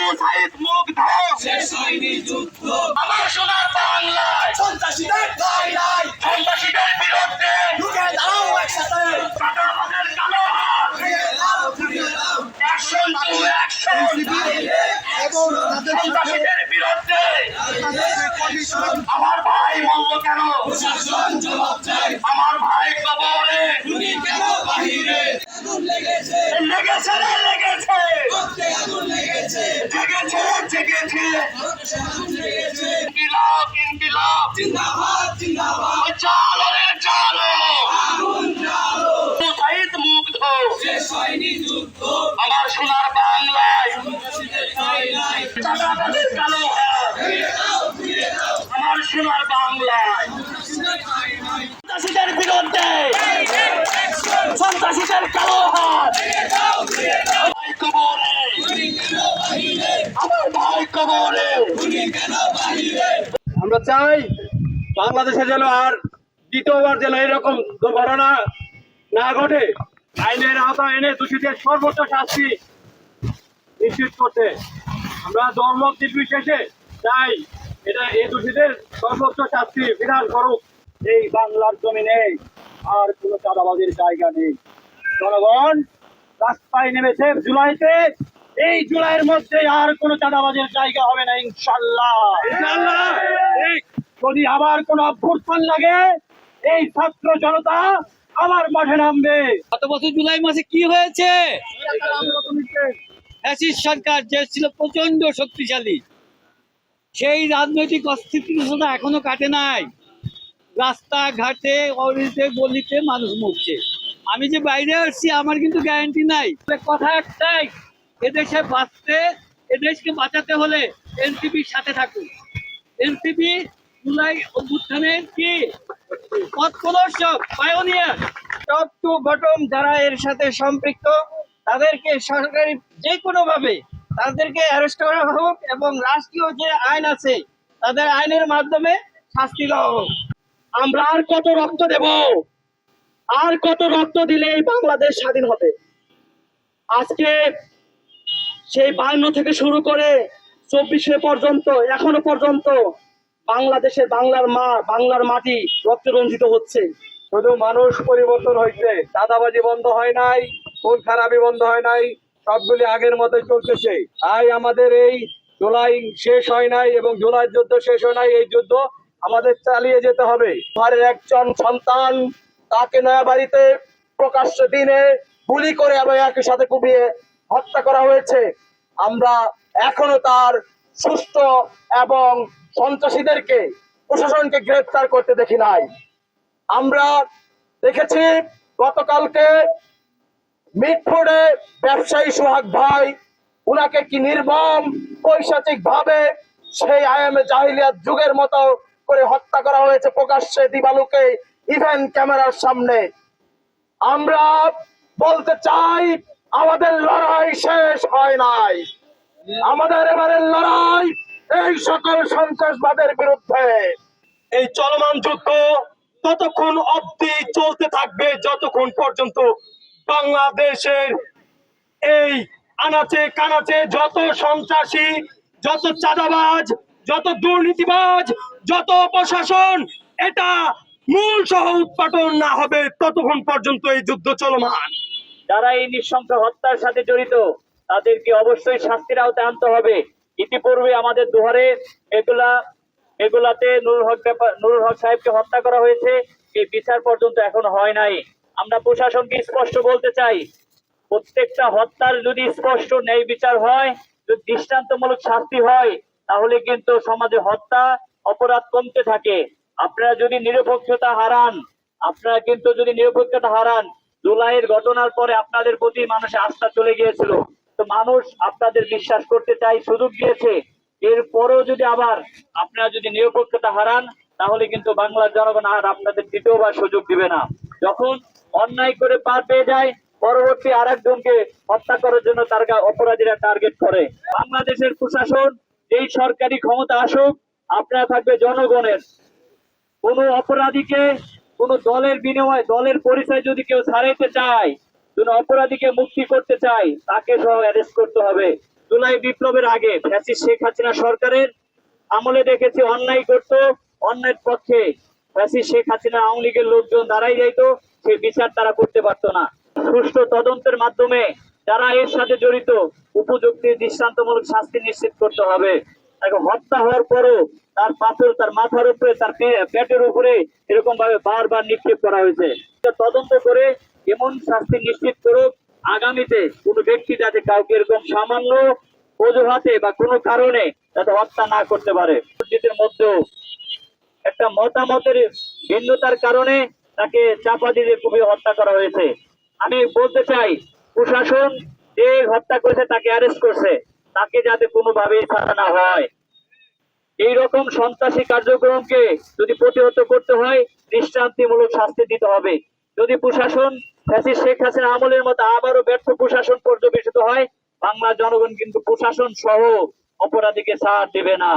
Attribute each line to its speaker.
Speaker 1: মুসাইদ মুগ্ধ
Speaker 2: শেষ হয়নি যুদ্ধ।
Speaker 1: আমার সোনার বাংলায়
Speaker 2: সন্ত্রাসীদের ঠাই নাই।
Speaker 1: সন্ত্রাসীদের বিরুদ্ধে।
Speaker 2: ঢুকে দাও একসাথে।
Speaker 1: চাঁদাবাজের কালো হাত।
Speaker 2: ফিরিয়ে দাও ফিরিয়ে দাও।
Speaker 1: Action to action.
Speaker 2: এবং
Speaker 1: সন্ত্রাসীদের বিরুদ্ধে। আমার ভাই মল্ল কেন?
Speaker 2: প্রশাসন জবাব চাই।
Speaker 1: আমার ভাই কবরে
Speaker 2: তুমি কেন বাহিরে? লেগেছে
Speaker 1: লেগেছে লেগেছে। জেগেছে জেগেছে ইনকিলাব ইনকিলাব
Speaker 2: জিন্দাবাদ জিন্দাবাদ
Speaker 1: চালো রে চালো
Speaker 2: আগুন জ্বালো
Speaker 1: মুসাইদ মুগ্ধ
Speaker 2: শেষ হয়নি যুদ্ধ
Speaker 1: আমার সোনার বাংলায় কালো আমার সোনার বাংলায়
Speaker 2: সন্ত্রাসীদের
Speaker 1: বিরুদ্ধে সন্ত্রাসীদের কালো হাত
Speaker 2: ফিরিয়ে দাও ফিরিয়ে দাও
Speaker 1: ভাই কবরে
Speaker 2: তুমি কেন বাহিরে
Speaker 1: আমার
Speaker 3: চাই বাংলাদেশে যেন আর দ্বিতীয়বার যেন এরকম দুর্ঘটনা না ঘটে। আইনের আওতায় এনে দোষীদের সর্বোচ্চ শাস্তি নিশ্চিত করতে। আমরা ধর্ম নির্বিশেষে চাই এটা এই দোষীদের সর্বোচ্চ শাস্তি বিধান করুক। এই বাংলার জমিনে আর কোনো চাঁদাবাজির জায়গা নেই। জনগণ রাস্তায় নেমেছে জুলাইতে। এই জুলাইয়ের মধ্যে আর কোনো চাঁদাবাজের জায়গা হবে না ইনশাল্লাহ যদি আবার কোনো অভ্যুত্থান লাগে এই ছাত্র জনতা আবার মাঠে নামবে।
Speaker 4: গত বছর জুলাই মাসে কি হয়েছে? সরকার যে ছিল প্রচণ্ড শক্তিশালী সেই রাজনৈতিক অস্থিতিশীলতা এখনও কাটে নাই। রাস্তাঘাটে অলিতে গলিতে মানুষ মরছে। আমি যে বাইরে আসছি আমার কিন্তু গ্যারান্টি নাই। কথা একটাই এদেশে বাঁচতে, এদেশকে বাঁচাতে হলে এনসিপির সাথে থাকুন। এনসিপি জুলাই অভ্যুত্থানের কি পথ প্রদর্শক পায়োনিয়ার টপ টু বটম যারা এর সাথে সম্পৃক্ত, তাদেরকে সরকারি যে কোনো ভাবে তাদেরকে অ্যারেস্ট করা হোক এবং রাষ্ট্রীয় যে আইন আছে, তাদের আইনের মাধ্যমে শাস্তি দেওয়া হোক।
Speaker 3: আমরা আর কত রক্ত দেব? আর কত রক্ত দিলে বাংলাদেশ স্বাধীন হবে? আজকে সেই বায়ান্ন থেকে শুরু করে চব্বিশে পর্যন্ত, এখনও পর্যন্ত বাংলাদেশের বাংলার মা, বাংলার মাটি রক্তে রঞ্জিত হচ্ছে। শুধু মানুষ পরিবর্তন হয়েছে। দাদাবাজি বন্ধ হয় নাই, খুন খারাপি বন্ধ হয় নাই, সবগুলি আগের মতো চলতেছে। তাই আমাদের এই জুলাই শেষ হয় নাই এবং জুলাই যুদ্ধ শেষ হয় নাই, এই যুদ্ধ আমাদের চালিয়ে যেতে হবে। ঘরের একজন সন্তান তাকে নয়া বাড়িতে প্রকাশ্য দিনে গুলি করে এবং একই সাথে কুপিয়ে হত্যা করা হয়েছে। আমরা এখনও তার সুস্থ এবং সন্ত্রাসীদেরকে, প্রশাসনকে গ্রেফতার করতে দেখি নাই। আমরা দেখেছি গতকালকে মিটফোর্ডে ব্যবসায়ী সোহাগ ভাই, উনাকে কি নির্মম পৈশাচিক ভাবে সেই আয়ামে জাহিলিয়াত যুগের মতো করে হত্যা করা হয়েছে প্রকাশ্যে দিবালুকে ইভেন ক্যামেরার সামনে। আমরা বলতে চাই আমাদের লড়াই শেষ হয় নাই। আমাদের এবারের লড়াই এই সকল সন্ত্রাসবাদের বিরুদ্ধে। এই চলমান যুদ্ধ ততক্ষণ অবধি চলতে থাকবে যতক্ষণ পর্যন্ত বাংলাদেশের এই আনাচে কানাচে যত সন্ত্রাসী, যত চাঁদাবাজ, যত দুর্নীতিবাজ, যত প্রশাসন এটা মূল সহ উৎপাদন না হবে ততক্ষণ পর্যন্ত এই যুদ্ধ চলমান।
Speaker 4: যারা এই নৃশংস হত্যার সাথে জড়িত, তাদেরকে অবশ্যই শাস্তির আওতায় আনতে হবে। ইতিপূর্বে আমাদের দুহারে এগুলা, এগুলাতে নুরুল হক নুরুল হক সাহেবকে হত্যা করা হয়েছে। এই বিচার পর্যন্ত এখনও হয় নাই। আমরা প্রশাসনকে স্পষ্ট বলতে চাই, প্রত্যেকটা হত্যার যদি স্পষ্ট ন্যায় বিচার হয়, যদি দৃষ্টান্তমূলক শাস্তি হয়, তাহলে কিন্তু সমাজে হত্যা অপরাধ কমতে থাকে। আপনারা যদি নিরপেক্ষতা হারান, আপনারা কিন্তু যদি নিরপেক্ষতা হারান জুলাইয়ের ঘটনার পরে আপনাদের প্রতি মানুষের আস্থা চলে গিয়েছিল। তো মানুষ আপনাদের বিশ্বাস করতে চাই সুযোগ দিয়েছে। এরপরেও যদি আবার আপনারা যদি নিরপেক্ষতা হারান, তাহলে কিন্তু বাংলার জনগণ আর আপনাদের দ্বিতীয়বার সুযোগ দিবে না। যখন অন্যায় করে পার পেয়ে যায়, পরবর্তী আর একজনকে হত্যা করার জন্য তার অপরাধীরা টার্গেট করে। বাংলাদেশের প্রশাসন এই সরকারি ক্ষমতা আসুক, আপনারা থাকবে জনগণের। কোন অপরাধীকে কোন দলের বিনিময়ে, দলের পরিচয় যদি কেউ ছাড়াইতে চায়, কোন অপরাধীকে মুক্তি করতে চায়, তাকে সহ অ্যারেস্ট করতে হবে। জুলাই বিপ্লবের আগে ফ্যাসিস্ট শেখ হাসিনা সরকারের আমলে দেখেছি অন্যায় করতো অন্যায়ের পক্ষে ফ্যাসিস্ট শেখ হাসিনা আওয়ামী লীগের লোকজন দাঁড়াই যাইতো, সেই বিচার তারা করতে পারতো না। সুষ্ঠু তদন্তের মাধ্যমে যারা এর সাথে জড়িত, উপযুক্ত দৃষ্টান্তমূলক শাস্তি নিশ্চিত করতে হবে। হত্যা হওয়ার পরও তার পাথর, তার মাথার উপরে, তার পেটের উপরে এরকম ভাবে বারবার নিক্ষেপ করা হয়েছে। তদন্ত করে এমন শাস্তি নিশ্চিত করুক, আগামীতে কোনো ব্যক্তি যাতে কাউকে এরকম সামান্য অজুহাতে বা কোনো কারণে যাতে হত্যা না করতে পারে। মসজিদের মধ্যেও একটা মতামতের ভিন্নতার কারণে তাকে চাপা দিয়ে খুবই হত্যা করা হয়েছে। আমি বলতে চাই, প্রশাসন যে হত্যা করেছে তাকে অ্যারেস্ট করছে, তাকে যাতে কোনোভাবেই ছাড়া না হয়। এই রকম সন্ত্রাসী কার্যক্রমকে যদি প্রতিহত করতে হয়, দৃষ্টান্তিমূলক শাস্তি দিতে হবে। যদি প্রশাসন ফ্যাসিস্ট শেখ হাসিনা আমলের মতো আবারও ব্যর্থ প্রশাসন পর্যবেসিত হয় বাংলা জনগণ কিন্তু প্রশাসন সহ অপরাধীকে ছাড় দেবে না।